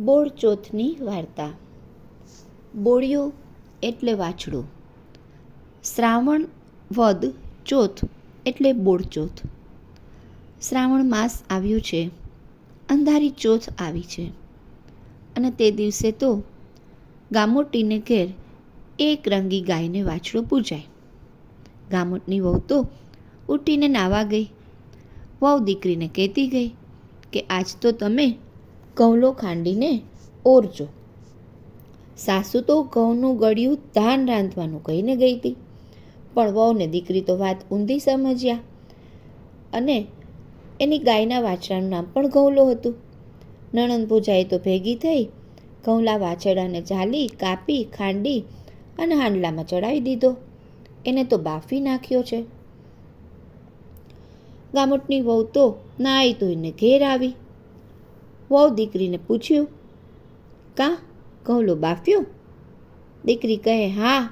બોળ ચોથની વાર્તા. બોળિયો એટલે વાછડો. શ્રાવણ વદ ચોથ એટલે બોળચોથ. શ્રાવણ માસ આવ્યો છે. અંધારી ચોથ આવી છે. અને તે દિવસે તો ગામોટીને ઘેર એક રંગી ગાયને વાછડો પૂજાય. ગામોટની વહુ તો ઉઠીને નાવા ગઈ. વહુ દીકરીને કહેતી ગઈ કે, આજ તો તમે કૌલો ખાંડીને ઓરજો. સાસુ તો ઘઉંનું ગળ્યું ધાન રાંધવાનું કહીને ગઈ હતી. પણ વહુને દીકરી તો વાત ઊંધી સમજ્યા અને એની ગાયના વાછડાનું નામ પણ ઘઉલો હતું. નણંદ પૂજાએ તો ભેગી થઈ ઘઉંલા વાછડાને ઝાલી, કાપી, ખાંડી અને હાંડલામાં ચડાવી દીધો. એને તો બાફી નાખ્યો છે. ગામટની વહુ તો નાઈ ધોઈને ઘેર આવી. વહુ દીકરીને પૂછ્યું, કા ઘઉંલો બાફ્યો? દીકરી કહે, હા,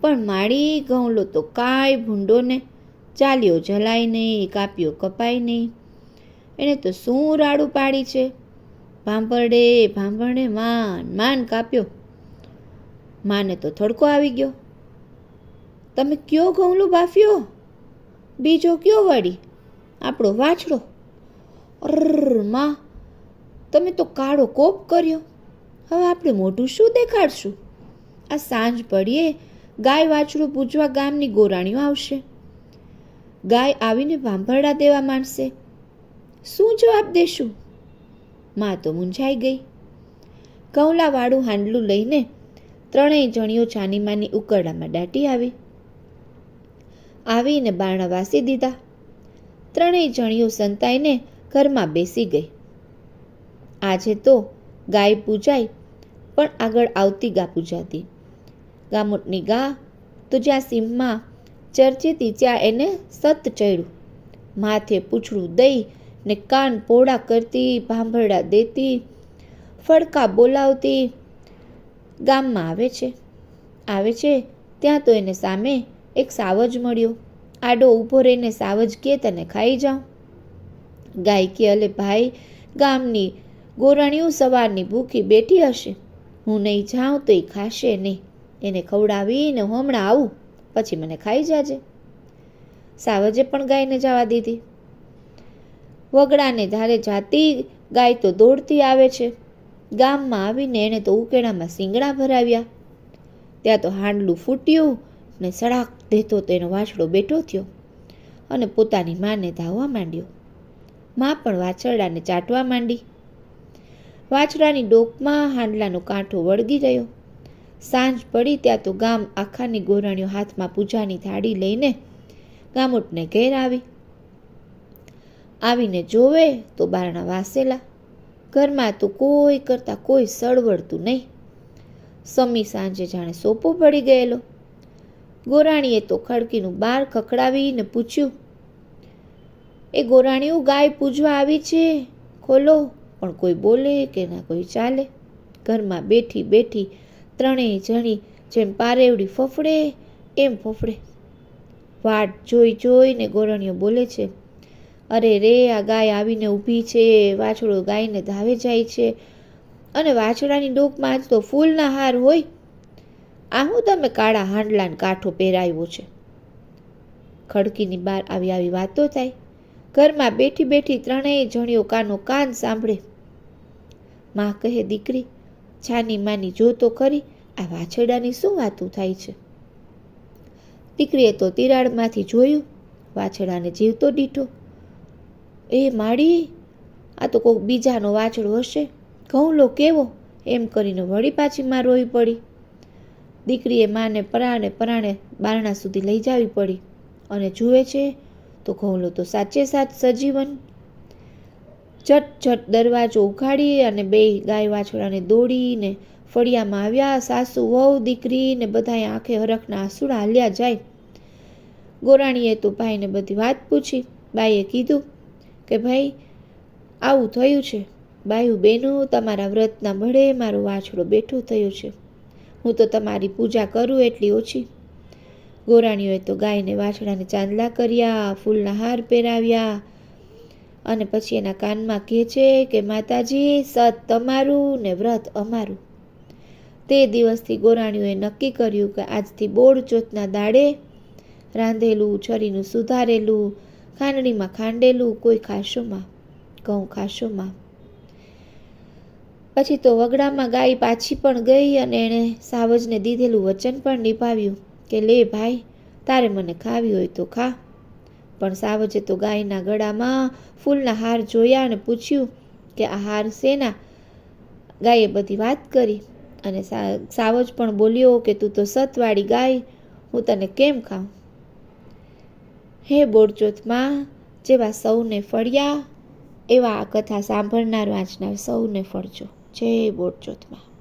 પણ માળી ઘઉંલો તો કાંઈ ભૂંડો ને ચાલ્યો જલાય નહીં, કાપ્યો કપાય નહીં. એણે તો શું રાડું પાડી છે? ભાંભરડે ભાંભરડે માન માન કાપ્યો. માને તો થડકો આવી ગયો. તમે કયો ઘઉંલો બાફ્યો? બીજો કયો વળી? આપણો વાછડો? અરમાં તમે તો કાળો કોપ કર્યો. હવે આપણે મોઢું શું દેખાડશું? આ સાંજ પડીએ, ગાય વાછડું પૂજવા ગામની ગોરાણીઓ આવશે. ગાય આવીને ભાંભરડા દેવા માંડશે. શું જવાબ દેશું? માં તો મૂંઝાઈ ગઈ. કૌલાવાળું હાંડલું લઈને ત્રણેય જણીઓ છાનીમાની ઉકરડામાં દાટી આવી. આવીને બારણા વાસી દીધા. ત્રણેય જણીઓ સંતાઈને ઘરમાં બેસી ગઈ. આજે તો ગાય પૂજાય, પણ આગળ આવતી ગા પૂજાતી. ગામોટની ગા તો જ્યાં સીમમાં ચર્ચેતી ત્યાં એને સત ચડ્યું. માથે પૂછડું દઈ ને કાન પોળા કરતી, ભાંભરડા દેતી, ફડકા બોલાવતી. ગામમાં આવે છે. આવે છે ત્યાં તો એને સામે એક સાવજ મળ્યો. આડો ઊભો રહીને સાવજ કે તને ખાઈ જાઉં? ગાય કે અલે ભાઈ, ગામની ગોરાણીઓ સવારની ભૂખી બેઠી હશે. હું નહીં જાઉં તો એ ખાશે નહીં. એને ખવડાવીને હમણાં આવું. પછી મને ખાઈ જાજે. સાવજે પણ ગાયને જવા દીધી. વગડાને ધારે જાતી ગાય તો દોડતી આવે છે. ગામમાં આવીને એણે તો ઉકેડામાં શીંગડા ભરાવ્યા. ત્યાં તો હાંડલું ફૂટ્યું ને સડાક દેતો તેનો વાછડો બેઠો થયો અને પોતાની માને ધાવવા માંડ્યો. મા પણ વાછરડાને ચાટવા માંડી. વાછડાની ડોકમાં હાંડલાનો કાંઠો વળગી ગયો. સાંજ પડી ત્યાં તો ગામ આખાની ગોરાણીઓ હાથમાં પૂજાની થાળી લઈને ગામોટને ઘેર આવી. આવીને જોવે તો બારણા વાસેલા. ઘરમાં તો કોઈ કરતાં કોઈ સળવડતું નહીં. સમી સાંજે જાણે સોપો પડી ગયેલો. ગોરાણીએ તો ખડકીનું બાર ખખડાવીને પૂછ્યું, એ ગોરાણીઓ ગાય પૂજવા આવી છે? ખોલો. પણ કોઈ બોલે કે ના કોઈ ચાલે. ઘરમાં બેઠી બેઠી ત્રણેય જણી જેમ પારેવડી ફફડે, એમ ફફડે. વાટ જોઈ જોઈને ગોરણીઓ બોલે છે, અરે રે, આ ગાય આવીને ઊભી છે, વાછડો ગાયને ધાવે જાય છે. અને વાછડાની ડોકમાં આજ તો ફૂલના હાર હોય. આ હું તમે કાળા હાંડલાને કાંઠો પહેરાવ્યો છે. ખડકીની બહાર આવી આવી વાતો થાય. ઘરમાં બેઠી બેઠી ત્રણેય જણીઓ કાનો કાન સાંભળે. માં કહે, દીકરી છાની માની જો તો ખરી, આ વાછરડાની શું વાતું થાય છે? દીકરીએ તો તિરાડમાંથી જોયું, વાછરડાને જીવતો દીઠો. એ માડી, આ તો કોઈક બીજાનો વાછડો હશે, ઘઉંલો કેવો? એમ કરીને વળી પાછી માં રોવી પડી. દીકરીએ માને પરાણે પરાણે બારણા સુધી લઈ જવી પડી અને જુએ છે, તો ઘઉંલો તો સાચે સાચ સજીવન ઝટ ઝટ દરવાજો ઉઘાડી અને બે ગાય વાછડાને દોડીને ફળિયામાં આવ્યા. સાસુ, વહુ, દીકરી ને બધાએ આંખે હરખના આંસુડા હાલ્યા જાય. ગોરાણીએ તો ભાઈને બધી વાત પૂછી. બાઈએ કીધું કે, ભાઈ, આવું થયું છે. બાયું બહેનો તમારા વ્રતના મળે મારો વાછડો બેઠો થયો છે. હું તો તમારી પૂજા કરું એટલી ઓછી. ગોરાણીઓએ તો ગાયને વાછડાને ચાંદલા કર્યા, ફૂલના હાર પહેરાવ્યા અને પછી એના કાનમાં કહે છે કે, માતાજી, સત તમારું ને વ્રત અમારું. તે દિવસથી ગોરાણીઓએ નક્કી કર્યું કે આજથી બોળ ચોથના દાડે રાંધેલું, છરીનું સુધારેલું, ખાંડણીમાં ખાંડેલું, કોઈ ખાશોમાં ઘઉં ખાશોમાં પછી તો વગડામાં ગાય પાછી પણ ગઈ અને એણે સાવજને દીધેલું વચન પણ નિભાવ્યું કે, લે ભાઈ, તારે મને ખાવી હોય તો ખા. પણ સાવજે તો ગાયના ગળામાં ફૂલના હાર જોયા અને પૂછ્યું કે આ હાર શેના? ગાયે બધી વાત કરી અને સાવજ પણ બોલ્યો કે તું તો સતવાળી ગાય, હું તને કેમ ખાઉં? હે બોરચોથમાં જેવા સૌને ફળ્યા, એવા આ કથા સાંભળનાર વાંચનાર સૌને ફળજો. જય બોડચોથમાં